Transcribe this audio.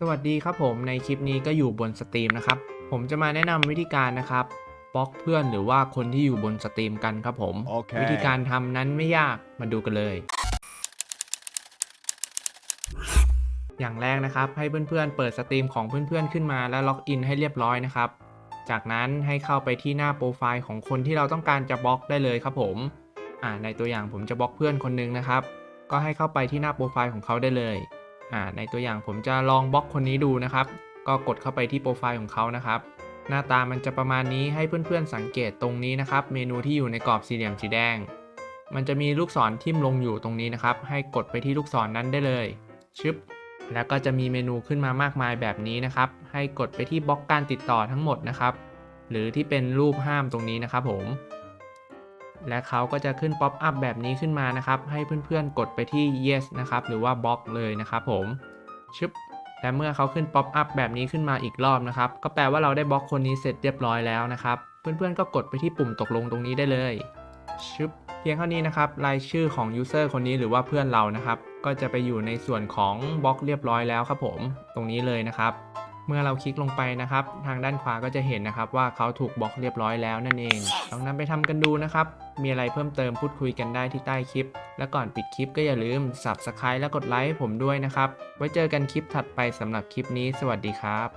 สวัสดีครับผมในคลิปนี้ก็อยู่บนสตรีมนะครับ ผมจะมาแนะนำวิธีการนะครับบล็อกเพื่อนหรือว่าคนที่อยู่บนสตรีมกันครับผมโอเควิธีการทำนั้นไม่ยากมาดูกันเลย อย่างแรกนะครับให้เพื่อนๆเปิดสตรีมของเพื่อนๆขึ้นมาแล้วล็อกอินให้เรียบร้อยนะครับ จากนั้นให้เข้าไปที่หน้าโปรไฟล์ของคนที่เราต้องการจะบล็อกได้เลยครับผมอ่าในตัวอย่างผมจะบล็อกเพื่อนคนหนึงนะครับ ก็ให้เข้าไปที่หน้าโปรไฟล์ของเขาได้เลย อ่าในตัวอย่างผมจะลองบล็อกคนนี้ดูนะครับ ก็กดเข้าไปที่โปรไฟล์ของเขานะครับ หน้าตามันจะประมาณนี้ให้เพื่อนๆสังเกตตรงนี้นะครับ เมนูที่อยู่ในกรอบสี่เหลี่ยมสีแดง มันจะมีลูกศรทิ่มลงอยู่ตรงนี้นะครับ ให้กดไปที่ลูกศรนั้นได้เลยชึบแล้วก็จะมีเมนูขึ้นมามากมายแบบนี้นะครับ ให้กดไปที่บล็อกการติดต่อทั้งหมดนะครับ หรือที่เป็นรูปห้ามตรงนี้นะครับผม และเขาก็จะขึ้นป๊อปอัพแบบนี้ขึ้นมานะครับ ให้เพื่อนๆกดไปที่ yes นะครับ หรือว่าบล็อกเลยนะครับผมชึบและเมื่อเขาขึ้นป๊อปอัพแบบนี้ขึ้นมาอีกรอบนะครับ ก็แปลว่าเราได้บล็อกคนนี้เสร็จเรียบร้อยแล้วนะครับ เพื่อนๆก็กดไปที่ปุ่มตกลงตรงนี้ได้เลยชึบเพียงเท่านี้นะครับ รายชื่อของยูเซอร์คนนี้หรือว่าเพื่อนเรานะครับ ก็จะไปอยู่ในส่วนของบล็อกเรียบร้อยแล้วครับผม ตรงนี้เลยนะครับ เมื่อเราคลิกลงไปนะครับ ทางด้านขวาก็จะเห็นนะครับว่าเขาถูกบล็อกเรียบร้อยแล้วนั่นเอง ลองนำไปทำกันดูนะครับ มีอะไรเพิ่มเติมพูดคุยกันได้ที่ใต้คลิป และก่อนปิดคลิปก็อย่าลืม Subscribe และกดไลค์ผมด้วยนะครับ ไว้เจอกันคลิปถัดไปสำหรับคลิปนี้ สวัสดีครับ